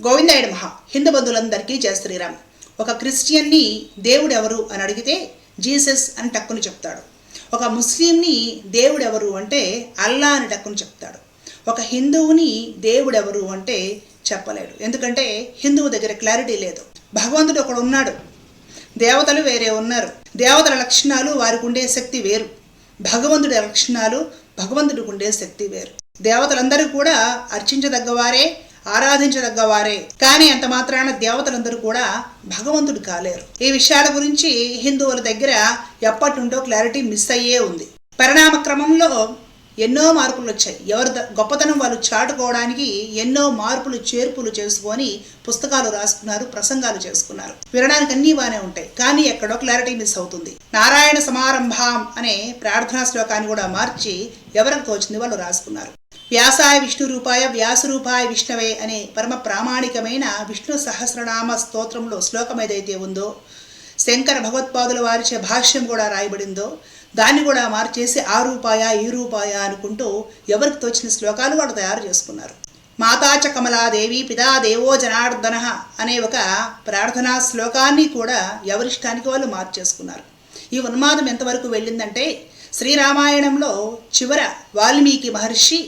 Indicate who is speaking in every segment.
Speaker 1: గోవిందాయుడు మహా హిందూ బంధువులందరికీ జయ శ్రీరామ్. ఒక క్రిస్టియన్ని దేవుడెవరు అని అడిగితే జీసస్ అని టక్కుని చెప్తాడు. ఒక ముస్లింని దేవుడెవరు అంటే అల్లా అని టక్కుని చెప్తాడు. ఒక హిందువుని దేవుడెవరు అంటే చెప్పలేడు. ఎందుకంటే హిందువు దగ్గర క్లారిటీ లేదు. భగవంతుడు ఒకడు ఉన్నాడు. దేవతలు వేరే ఉన్నారు. దేవతల లక్షణాలు వారికి ఉండే శక్తి వేరు. భగవంతుడి లక్షణాలు భగవంతుడికి ఉండే శక్తి వేరు. దేవతలందరూ కూడా అర్చించదగ్గవారే ఆరాధించదగ్గవారే. కానీ అంత మాత్రాన దేవతలందరూ కూడా భగవంతుడు కాలేరు. ఈ విషయాల గురించి హిందువుల దగ్గర ఎప్పటినుండో క్లారిటీ మిస్ అయ్యే ఉంది. పరిణామ క్రమంలో ఎన్నో మార్పులు వచ్చాయి. ఎవరి గొప్పతనం వాళ్ళు చాటుకోవడానికి ఎన్నో మార్పులు చేర్పులు చేసుకొని పుస్తకాలు రాసుకున్నారు ప్రసంగాలు చేసుకున్నారు. వినడానికి అన్నీ బాగానే ఉంటాయి. కానీ ఎక్కడో క్లారిటీ మిస్ అవుతుంది. నారాయణ సమారంభం అనే ప్రార్థనా శ్లోకాన్ని కూడా మార్చి ఎవరికి తోచింది వాళ్ళు రాసుకున్నారు. వ్యాసాయ విష్ణు రూపాయ వ్యాస రూపాయ విష్ణవే అనే పరమ ప్రామాణికమైన విష్ణు సహస్రనామ స్తోత్రంలో శ్లోకం ఏదైతే ఉందో శంకర భగవత్పాదుల వారిచే భాష్యం కూడా రాయబడిందో దాన్ని కూడా మార్చేసి ఆ రూపాయ ఈ రూపాయ అనుకుంటూ ఎవరికి తోచిన శ్లోకాలు వాడు తయారు చేసుకున్నారు. మాతాచ కమలాదేవి పితా దేవో జనార్దన అనే ఒక ప్రార్థనా శ్లోకాన్ని కూడా ఎవరిష్టానికి వాళ్ళు మార్చేసుకున్నారు. ఈ ఉన్మాదం ఎంతవరకు వెళ్ళిందంటే శ్రీరామాయణంలో చివర వాల్మీకి మహర్షి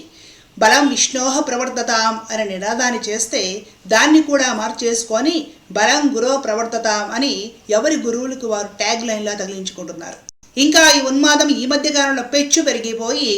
Speaker 1: బలం విష్ణోహ ప్రవర్తతాం అనే నినాదాన్ని చేస్తే దాన్ని కూడా మార్చేసుకొని బలం గురో ప్రవర్తతాం అని ఎవరి గురువులకు వారు ట్యాగ్ లైన్లా తగిలించుకుంటున్నారు. ఇంకా ఈ ఉన్మాదం ఈ మధ్య కాలంలో పెచ్చు పెరిగిపోయి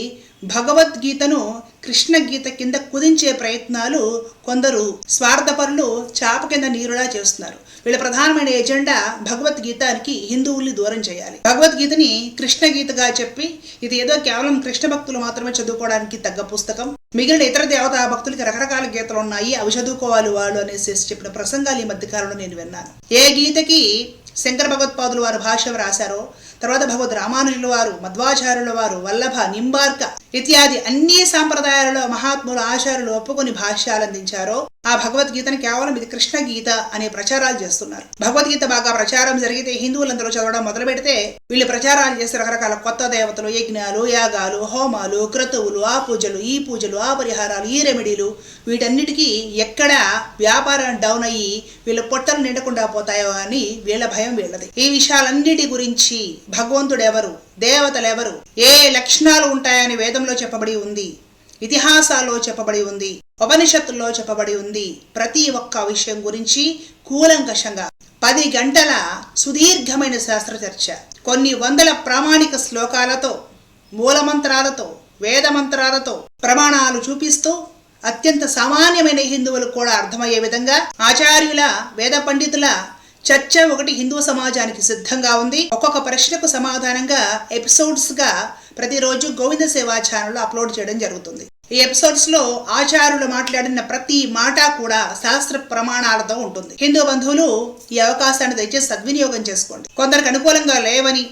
Speaker 1: భగవద్గీతను కృష్ణ గీత కింద కుదించే ప్రయత్నాలు కొందరు స్వార్థపరులు చాప కింద నీరులా చేస్తున్నారు. వీళ్ళ ప్రధానమైన ఎజెండా భగవద్గీతానికి హిందువుల్ని దూరం చేయాలి. భగవద్గీతని కృష్ణ గీతగా చెప్పి ఇది ఏదో కేవలం కృష్ణ భక్తులు మాత్రమే చదువుకోవడానికి తగ్గ పుస్తకం. మిగిలిన ఇతర దేవతా భక్తులకి రకరకాల గీతలు ఉన్నాయి. అవి చదువుకోవాలి వాళ్ళు అనేసి చెప్పిన ప్రసంగాలు ఈ మధ్యకాలంలో నేను విన్నాను. ఏ గీతకి శంకర భగవత్పాదులు వారు భాష రాశారో తర్వాత భగవద్ రామానుజుల వారు మధ్వాచార్యుల వారు వల్లభ నింబార్క ఇత్యాది అన్ని సాంప్రదాయాలలో మహాత్ములు ఆచార్యులు ఒప్పుకొని భాష్యాలు అందించారో ఆ భగవద్గీతను కేవలం ఇది కృష్ణ గీత అనే ప్రచారాలు చేస్తున్నారు. భగవద్గీత బాగా ప్రచారం జరిగితే హిందువులందరూ చదవడం మొదలు పెడితే వీళ్ళు ప్రచారాలు చేసే రకరకాల కొత్త దేవతలు యజ్ఞాలు యాగాలు హోమాలు క్రతువులు ఆ పూజలు ఈ పూజలు ఆ పరిహారాలు ఈ రెమెడీలు వీటన్నిటికీ ఎక్కడ వ్యాపారం డౌన్ అయ్యి వీళ్ళ పొట్టలు నిండకుండా పోతాయో అని వీళ్ళ భయం వీళ్ళది. ఈ విషయాలన్నిటి గురించి భగవంతుడెవరు? దేవతలెవరు? ఏ లక్షణాలు ఉంటాయని వేదంలో చెప్పబడి ఉంది. ఇతిహాసాల్లో చెప్పబడి ఉంది. ఉపనిషత్తుల్లో చెప్పబడి ఉంది. ప్రతి ఒక్క విషయం గురించి కూలంకషంగా. పది గంటల సుదీర్ఘమైన శాస్త్ర చర్చ కొన్ని వందల ప్రామాణిక శ్లోకాలతో మూలమంత్రాలతో వేదమంత్రాలతో ప్రమాణాలు చూపిస్తూ అత్యంత సామాన్యమైన హిందువులకు కూడా అర్థమయ్యే విధంగా ఆచార్యుల వేద పండితుల చర్చ ఒకటి హిందూ సమాజానికి సిద్ధంగా ఉంది. ఒక్కొక్క ప్రశ్నకు సమాధానంగా ఎపిసోడ్స్గా ప్రతిరోజు గోవింద సేవా ఛానల్లో అప్లోడ్ చేయడం జరుగుతుంది. ఈ ఎపిసోడ్స్లో ఆచార్యులు మాట్లాడిన ప్రతి మాట కూడా శాస్త్ర ప్రమాణాలతో ఉంటుంది. హిందూ బంధువులు ఈ అవకాశాన్ని దయచేసి సద్వినియోగం చేసుకోండి. కొందరికి అనుకూలంగా లేవని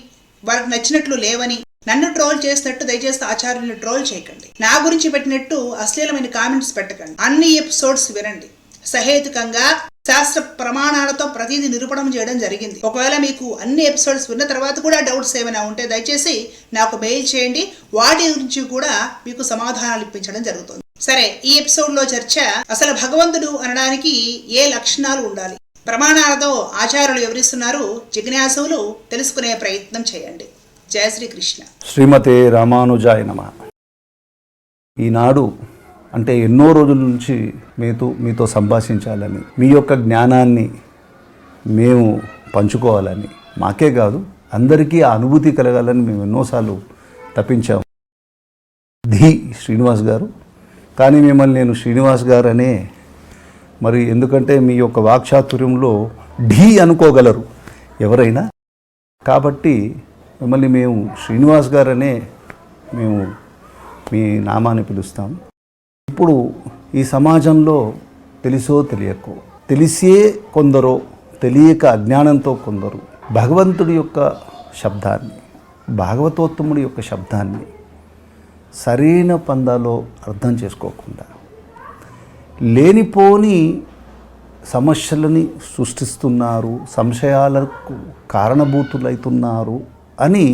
Speaker 1: వారికి నచ్చినట్లు లేవని నన్ను ట్రోల్ చేసినట్టు దయచేసి ఆచార్యులను ట్రోల్ చేయకండి. నా గురించి పెట్టినట్టు అశ్లీలమైన కామెంట్స్ పెట్టకండి. అన్ని ఎపిసోడ్స్ వినండి. సహేతుకంగా శాస్త్ర ప్రమాణాలతో ప్రతిదీ నిరూపణం చేయడం జరిగింది. ఒకవేళ మీకు అన్ని ఎపిసోడ్స్ విన్న తర్వాత కూడా డౌట్స్ ఏమైనా ఉంటే దయచేసి నాకు మెయిల్ చేయండి. వాటి గురించి కూడా మీకు సమాధానాలు ఇప్పించడం జరుగుతుంది. సరే ఈ ఎపిసోడ్లో చర్చ అసలు భగవంతుడు అనడానికి ఏ లక్షణాలు ఉండాలి? ప్రమాణాలతో ఆచార్యులు వివరిస్తున్నారు. జిజ్ఞాసులు తెలుసుకునే ప్రయత్నం చేయండి. జయ శ్రీకృష్ణ.
Speaker 2: శ్రీమతే రామానుజాయ నమ. ఈనాడు అంటే ఎన్నో రోజుల నుంచి మీతో మీతో సంభాషించాలని మీ యొక్క జ్ఞానాన్ని మేము పంచుకోవాలని. మాకే కాదు అందరికీ ఆ అనుభూతి కలగాలని మేము ఎన్నోసార్లు తప్పించాము ధీ శ్రీనివాస్ గారు. కానీ మిమ్మల్ని నేను శ్రీనివాస్ గారు అనే మరి ఎందుకంటే మీ యొక్క వాక్చాతుర్యంలో ఢీ అనుకోగలరు ఎవరైనా. కాబట్టి మిమ్మల్ని మేము శ్రీనివాస్ గారనే మేము మీ నామాన్ని పిలుస్తాము ఇప్పుడు ఈ సమాజంలో తెలుసో తెలియకో తెలిసే కొందరో తెలియక అజ్ఞానంతో కొందరు భగవంతుడి యొక్క శబ్దాన్ని భాగవతోత్తముడి యొక్క శబ్దాన్ని సరైన పందాలో అర్థం చేసుకోకుండా లేనిపోని సమస్యలని సృష్టిస్తున్నారు సంశయాలకు కారణభూతులవుతున్నారు అని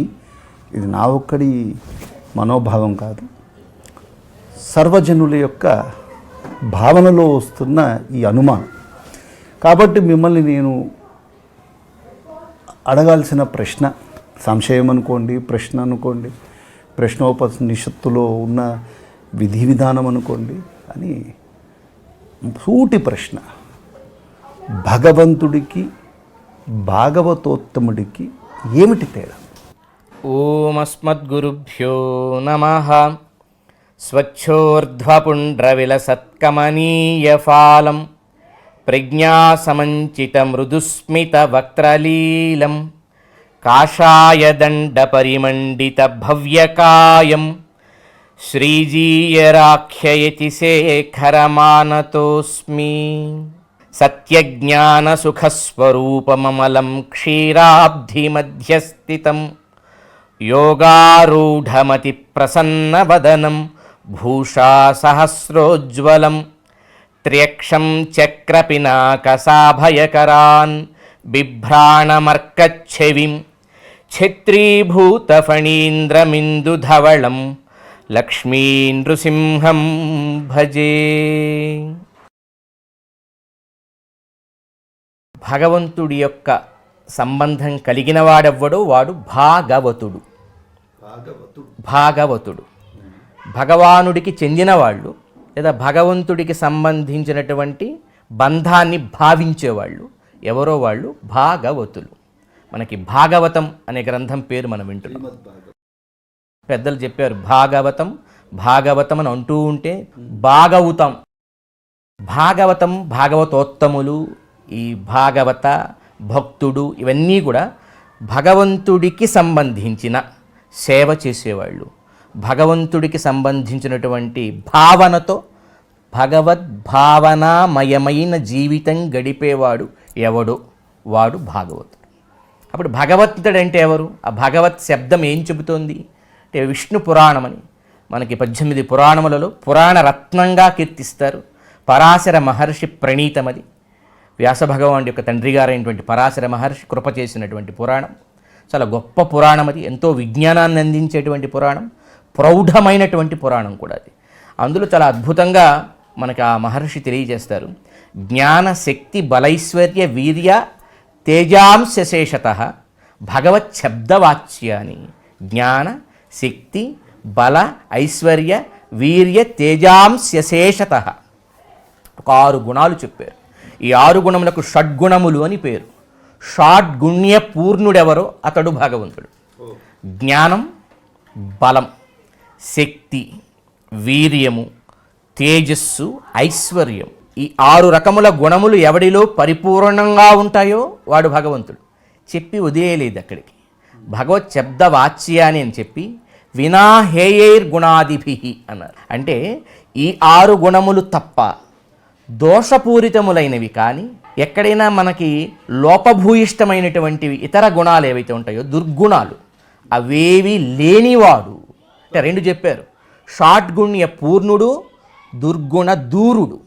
Speaker 2: ఇది నా ఒక్కడి మనోభావం కాదు. సర్వజనుల యొక్క భావనలో వస్తున్న ఈ అనుమానం. కాబట్టి మిమ్మల్ని నేను అడగాల్సిన ప్రశ్న సంశయం అనుకోండి ప్రశ్న అనుకోండి ప్రశ్నోపనిషత్తులో ఉన్న విధి విధానం అనుకోండి అని సూటి ప్రశ్న. భగవంతుడికి భాగవతోత్తముడికి ఏమిటి తేడా?
Speaker 3: ఓమస్మద్గురుభ్యో నమ. స్వచ్ఛోర్ధ్వపుండ్రవిలసత్కమనీయఫాలం ప్రజ్ఞాసమంచితమృదుస్మితవక్త్రలీలం కాషాయదండపరిమండితభవ్యకాయం శ్రీజీయరాఖ్యయతి శేఖరమానతోస్మి సత్యజ్ఞానసుఖస్వరూపమమలం క్షీరాబ్ధిమధ్యస్థితం యోగారూఢమతి ప్రసన్నవదనం భూషాసహస్రోజ్వలం త్ర్యక్షం చక్రపినాకసాభయకరాన్. బిభ్రాణమర్కచ్ఛవిం ఛత్రీభూతఫణీంద్రమిందుధవళం. లక్ష్మీనృసింహం భజే. భగవంతుడి యొక్క సంబంధం కలిగిన వాడెవ్వడో వాడు భాగవతుడు. భాగవతుడు. భగవానుడికి చెందిన వాళ్ళు లేదా భగవంతుడికి సంబంధించినటువంటి బంధాన్ని భావించేవాళ్ళు ఎవరో వాళ్ళు భాగవతులు. మనకి భాగవతం అనే గ్రంథం పేరు మనం వింటున్నాం. పెద్దలు చెప్పారు భాగవతం భాగవతం అని అంటూ ఉంటే భాగవతం. భాగవతం భాగవతోత్తములు ఈ భాగవత భక్తుడు ఇవన్నీ కూడా భగవంతుడికి సంబంధించిన సేవ చేసేవాళ్ళు. భగవంతుడికి సంబంధించినటువంటి భావనతో భగవద్భావనామయమైన జీవితం గడిపేవాడు ఎవడో? వాడు భాగవతుడు. అప్పుడు భగవత్తుడు అంటే ఎవరు? ఆ భగవత్ శబ్దం ఏం చెబుతోంది? అంటే విష్ణు పురాణమని మనకి పద్దెనిమిది పురాణములలో పురాణ రత్నంగా కీర్తిస్తారు. పరాశర మహర్షి ప్రణీతమది వ్యాసభగవానుడి యొక్క తండ్రి గారైనటువంటి పరాశర మహర్షి కృప చేసినటువంటి పురాణం. చాలా గొప్ప పురాణం అది. ఎంతో విజ్ఞానాన్ని అందించేటువంటి పురాణం. ప్రౌఢమైనటువంటి పురాణం కూడా అది. అందులో చాలా అద్భుతంగా మనకు ఆ మహర్షి తెలియజేస్తారు. జ్ఞాన శక్తి బలైశ్వర్య వీర్య తేజాంశశేషత భగవత్ శబ్దవాచ్యాన్ని జ్ఞాన శక్తి బల ఐశ్వర్య వీర్య తేజాంశశేషత ఒక ఆరు గుణాలు చెప్పారు. ఈ ఆరు గుణములకు షడ్గుణములు అని పేరు. షాడ్గుణ్య పూర్ణుడెవరో అతడు భగవంతుడు. జ్ఞానం బలం. శక్తి వీర్యము తేజస్సు ఐశ్వర్యం. ఈ ఆరు రకముల గుణములు ఎవడిలో పరిపూర్ణంగా ఉంటాయో వాడు భగవంతుడు. చెప్పి వదిలేయలేదు అక్కడికి. భగవత్ శబ్ద వాచ్యాని అని చెప్పి వినా హేయైర్ గుణాదిభి అన్నారు. అంటే ఈ ఆరు గుణములు తప్ప దోషపూరితములైనవి కానీ ఎక్కడైనా మనకి లోపభూయిష్టమైనటువంటివి ఇతర గుణాలు ఏవైతే ఉంటాయో దుర్గుణాలు అవేవి లేనివాడు అంటే రెండు చెప్పారు. షాట్గుణ్య పూర్ణుడు దుర్గుణ దూరుడు.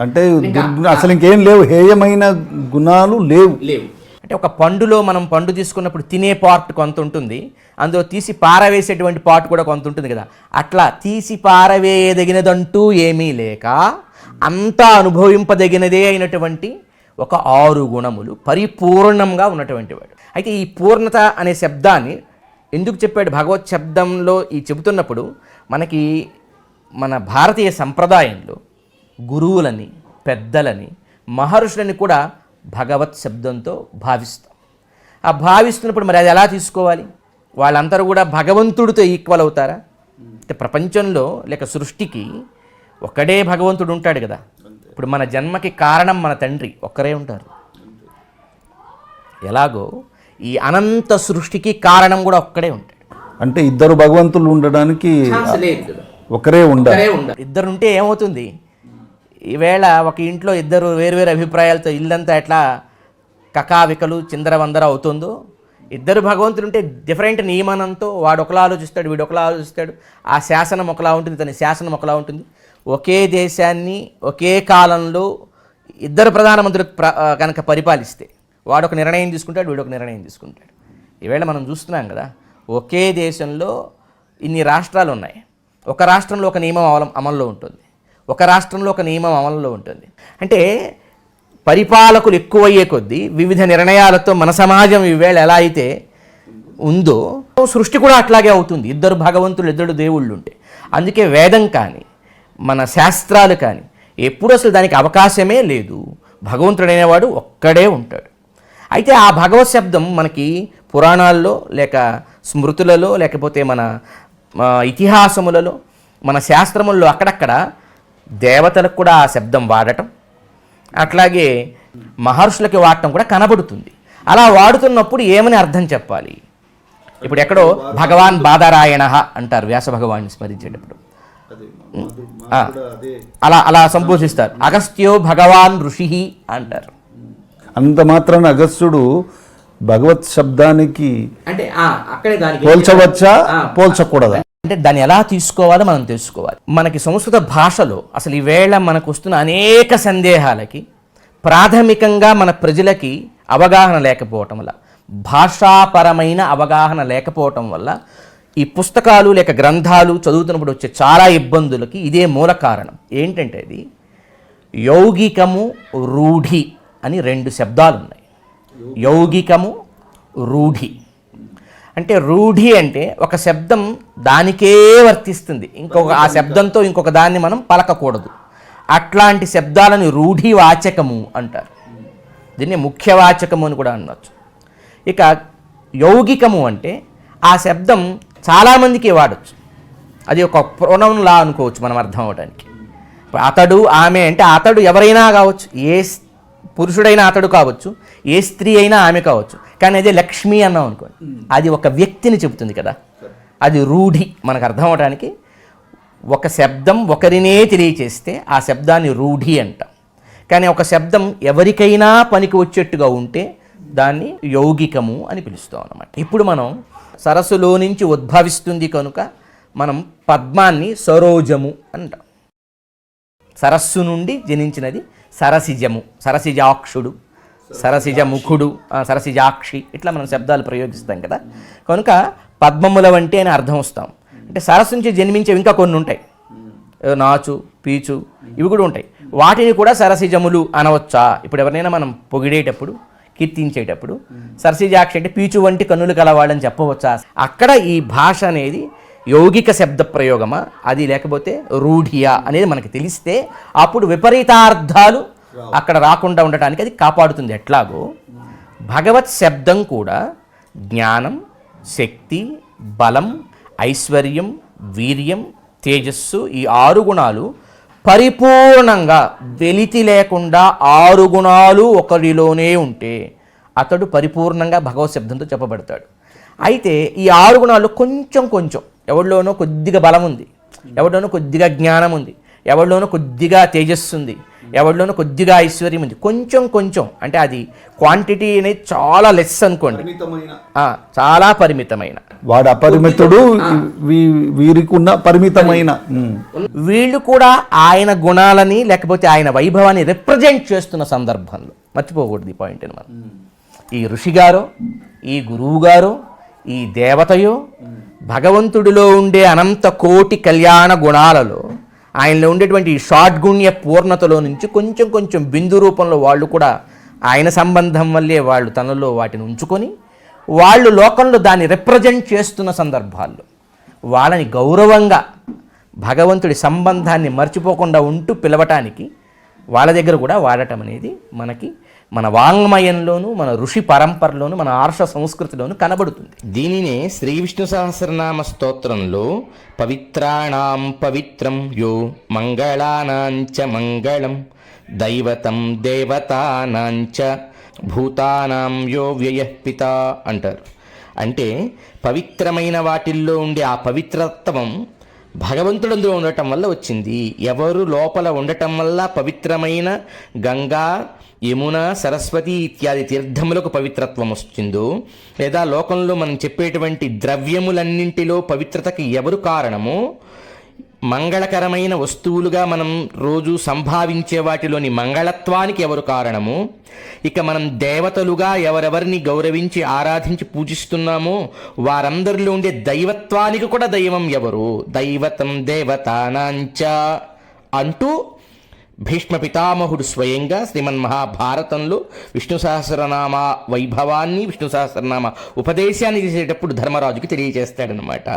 Speaker 2: అంటే దుర్గుణ అసలు ఇంకేం లేవు. హేయమైన గుణాలు లేవు.
Speaker 3: లేవు. అంటే ఒక పండులో మనం పండు తీసుకున్నప్పుడు తినే పార్ట్ కొంత ఉంటుంది. అందులో తీసి పారవేసేటువంటి పార్ట్ కూడా కొంత ఉంటుంది కదా. అట్లా తీసి పారవేయదగినదంటూ ఏమీ లేక అంతా అనుభవింపదగినదే అయినటువంటి ఒక ఆరు గుణములు పరిపూర్ణంగా ఉన్నటువంటి వాడు. అయితే ఈ పూర్ణత అనే శబ్దాన్ని ఎందుకు చెప్పాడు భగవత్ శబ్దంలో ఈ చెబుతున్నప్పుడు మనకి మన భారతీయ సంప్రదాయంలో గురువులని పెద్దలని మహర్షులని కూడా భగవత్ శబ్దంతో భావిస్తాం. ఆ భావిస్తున్నప్పుడు మరి అది ఎలా తీసుకోవాలి? వాళ్ళందరూ కూడా భగవంతుడితో ఈక్వల్ అవుతారా? అంటే ప్రపంచంలో లేక సృష్టికి ఒక్కడే భగవంతుడు ఉంటాడు కదా. ఇప్పుడు మన జన్మకి కారణం మన తండ్రి ఒక్కరే ఉంటారు. ఎలాగో ఈ అనంత సృష్టికి కారణం కూడా ఒక్కడే ఉంటాడు.
Speaker 2: అంటే ఇద్దరు భగవంతులు ఉండడానికి ఒకరే ఉండాలి.
Speaker 3: ఇద్దరే ఉంటే ఏమవుతుంది? ఈవేళ ఒక ఇంట్లో ఇద్దరు వేరువేరు అభిప్రాయాలతో ఇల్లంతా ఎట్లా కకావికలు చిందరవందర అవుతుందో ఇద్దరు భగవంతుడు ఉంటే డిఫరెంట్ నియమనంతో వాడు ఒకలా ఆలోచిస్తాడు వీడు ఒకలా ఆలోచిస్తాడు. ఆ శాసనం ఒకలా ఉంటుంది తన శాసనం ఒకలా ఉంటుంది. ఒకే దేశాన్ని ఒకే కాలంలో ఇద్దరు ప్రధానమంత్రులు ప్ర కనుక పరిపాలిస్తే వాడు ఒక నిర్ణయం తీసుకుంటాడు వీడు ఒక నిర్ణయం తీసుకుంటాడు. ఈవేళ మనం చూస్తున్నాం కదా ఒకే దేశంలో ఇన్ని రాష్ట్రాలు ఉన్నాయి ఒక రాష్ట్రంలో ఒక నియమం అమలు అమల్లో ఉంటుంది. ఒక రాష్ట్రంలో ఒక నియమం అమలులో ఉంటుంది. అంటే పరిపాలకులు ఎక్కువయ్యే కొద్దీ వివిధ నిర్ణయాలతో మన సమాజం ఈవేళ ఎలా అయితే ఉందో సృష్టి కూడా అట్లాగే అవుతుంది. ఇద్దరు భగవంతులు ఇద్దరు దేవుళ్ళు ఉంటే అందుకే వేదం కానీ మన శాస్త్రాలు కానీ ఎప్పుడు అసలు దానికి అవకాశమే లేదు. భగవంతుడైనవాడు ఒక్కడే ఉంటాడు. అయితే ఆ భగవత్ శబ్దం మనకి పురాణాల్లో లేక స్మృతులలో లేకపోతే మన ఇతిహాసములలో మన శాస్త్రముల్లో అక్కడక్కడ దేవతలకు కూడా ఆ శబ్దం వాడటం అట్లాగే మహర్షులకి వాడటం కూడా కనబడుతుంది. అలా వాడుతున్నప్పుడు ఏమని అర్థం చెప్పాలి? ఇప్పుడు ఎక్కడో భగవాన్ బాదరాయణ అంటారు వ్యాస భగవాన్ని స్మరించేటప్పుడు. అలా అలా సంబోధిస్తారు. అగస్త్యో భగవాన్ ఋషి అంటారు.
Speaker 2: అంత మాత్రాన అగస్త్యుడు భగవత్ శబ్దానికి
Speaker 3: అంటే అక్కడే దానికి
Speaker 2: పోల్చవచ్చా? పోల్చకూడదా?
Speaker 3: అంటే దాన్ని ఎలా తీసుకోవాలో మనం తెలుసుకోవాలి. మనకి సంస్కృత భాషలో అసలు ఈవేళ మనకు వస్తున్న అనేక సందేహాలకి ప్రాథమికంగా మన ప్రజలకి అవగాహన లేకపోవటం వల్ల భాషాపరమైన అవగాహన లేకపోవటం వల్ల ఈ పుస్తకాలు లేక గ్రంథాలు చదువుతున్నప్పుడు వచ్చే చాలా ఇబ్బందులకి ఇదే మూల కారణం. ఏంటంటే ఇది యౌగికము రూఢి. అని రెండు శబ్దాలు ఉన్నాయి యౌగికము రూఢి. అంటే రూఢి అంటే ఒక శబ్దం దానికే వర్తిస్తుంది. ఇంకొక ఆ శబ్దంతో ఇంకొక దాన్ని మనం పలకకూడదు. అట్లాంటి శబ్దాలను రూఢి వాచకము అంటారు. దీన్ని ముఖ్యవాచకము అని కూడా అనవచ్చు ఇక యౌగికము అంటే ఆ శబ్దం చాలామందికి వాడచ్చు. అది ఒక ప్రొనౌన్ లా అనుకోవచ్చు మనం అర్థం అవడానికి అతడు ఆమె అంటే అతడు ఎవరైనా కావచ్చు. ఏ పురుషుడైనా అతడు కావచ్చు ఏ స్త్రీ అయినా ఆమె కావచ్చు. కానీ అదే లక్ష్మి అన్నాం అనుకోండి అది ఒక వ్యక్తిని చెబుతుంది కదా. అది రూఢి మనకు అర్థం అవడానికి ఒక శబ్దం ఒకరినే తెలియచేస్తే ఆ శబ్దాన్ని రూఢి అంటాం. కానీ ఒక శబ్దం ఎవరికైనా పనికి వచ్చేట్టుగా ఉంటే దాన్ని యౌగికము అని పిలుస్తాం అన్నమాట. ఇప్పుడు మనం సరస్సులో నుంచి ఉద్భవిస్తుంది కనుక మనం పద్మాన్ని సరోజము అంటాం. సరస్సు నుండి జనించినది సరసిజము సరసిజాక్షుడు సరసిజ ముఖుడు ఆ, సరసిజాక్షి ఇట్లా మనం శబ్దాలు ప్రయోగిస్తాం కదా. కనుక పద్మముల వంటి అని అర్థం వస్తాం. అంటే సరస్సు నుంచి జన్మించేవి ఇంకా కొన్ని ఉంటాయి. నాచు పీచు ఇవి కూడా ఉంటాయి. వాటిని కూడా సరసిజములు అనవచ్చా? ఇప్పుడు ఎవరినైనా మనం పొగిడేటప్పుడు కీర్తించేటప్పుడు సరసిజాక్షి అంటే పీచు వంటి కన్నులు కలవాడని చెప్పవచ్చా? అక్కడ ఈ భాష అనేది యౌగిక శబ్ద ప్రయోగమా అది లేకపోతే రూఢియా అనేది మనకి తెలిస్తే అప్పుడు విపరీతార్థాలు అక్కడ రాకుండా ఉండటానికి అది కాపాడుతుంది. ఎట్లాగో? భగవత్ శబ్దం కూడా జ్ఞానం శక్తి బలం ఐశ్వర్యం వీర్యం తేజస్సు ఈ ఆరు గుణాలు పరిపూర్ణంగా వెలితి లేకుండా ఆరు గుణాలు ఒకరిలోనే ఉంటే అతడు పరిపూర్ణంగా భగవత్ శబ్దంతో చెప్పబడతాడు. అయితే ఈ ఆరు గుణాలు కొంచెం కొంచెం ఎవరిలోనో కొద్దిగా బలం ఉంది ఎవరిలోనో కొద్దిగా జ్ఞానం ఉంది ఎవరిలోనో కొద్దిగా తేజస్సు ఉంది ఎవరిలోనో కొద్దిగా ఐశ్వర్యం ఉంది కొంచెం కొంచెం అంటే అది క్వాంటిటీ అనేది చాలా లెస్ అనుకోండి. ఆ, చాలా పరిమితమైన.
Speaker 2: వాడు అపరిమితుడు వీ- వీరికి ఉన్న పరిమితమైన.
Speaker 3: వీళ్ళు కూడా ఆయన గుణాలని లేకపోతే ఆయన వైభవాన్ని రిప్రజెంట్ చేస్తున్న సందర్భంలో మర్చిపోకూడదు ఈ పాయింట్ మనం. ఈ ఋషిగారో ఈ గురువుగారో ఈ దేవతయో భగవంతుడిలో ఉండే అనంత కోటి కళ్యాణ గుణాలలో ఆయనలో ఉండేటువంటి షాడ్గుణ్య పూర్ణతలో నుంచి కొంచెం కొంచెం బిందు రూపంలో వాళ్ళు కూడా ఆయన సంబంధం వల్లే వాళ్ళు తనలో వాటిని ఉంచుకొని వాళ్ళు లోకంలో దాన్ని రిప్రజెంట్ చేస్తున్న సందర్భాల్లో వాళ్ళని గౌరవంగా భగవంతుడి సంబంధాన్ని మర్చిపోకుండా ఉంటూ పిలవటానికి వాళ్ళ దగ్గర కూడా వాడటం అనేది మనకి మన వాంగ్మయంలోను మన ఋషి పరంపరలోను మన ఆర్ష సంస్కృతిలోను కనబడుతుంది. దీనినే శ్రీ విష్ణు సహస్రనామ స్తోత్రంలో పవిత్రాణం పవిత్రం యో మంగళానాంచ మంగళం దైవతం దేవతానాంచ భూతానాం యో వ్యయపిత అంటారు. అంటే పవిత్రమైన వాటిల్లో ఉండే ఆ పవిత్రత్వం భగవంతుడందులో ఉండటం వల్ల వచ్చింది. ఎవరు లోపల ఉండటం వల్ల పవిత్రమైన గంగా యమున సరస్వతి ఇత్యాది తీర్థములకు పవిత్రత్వం వస్తుందో లేదా లోకంలో మనం చెప్పేటువంటి ద్రవ్యములన్నింటిలో పవిత్రతకి ఎవరు కారణమో మంగళకరమైన వస్తువులుగా మనం రోజు సంభావించే వాటిలోని మంగళత్వానికి ఎవరు కారణము ఇక మనం దేవతలుగా ఎవరెవరిని గౌరవించి ఆరాధించి పూజిస్తున్నామో వారందరిలో ఉండే దైవత్వానికి కూడా దైవం ఎవరు? దైవతం దేవతానాంచ అంటూ భీష్మ పితామహుడు స్వయంగా శ్రీమన్ మహాభారతంలో విష్ణు సహస్రనామ వైభవాన్ని విష్ణు సహస్రనామ ఉపదేశాన్ని చేసేటప్పుడు ధర్మరాజుకి తెలియజేస్తాడనమాట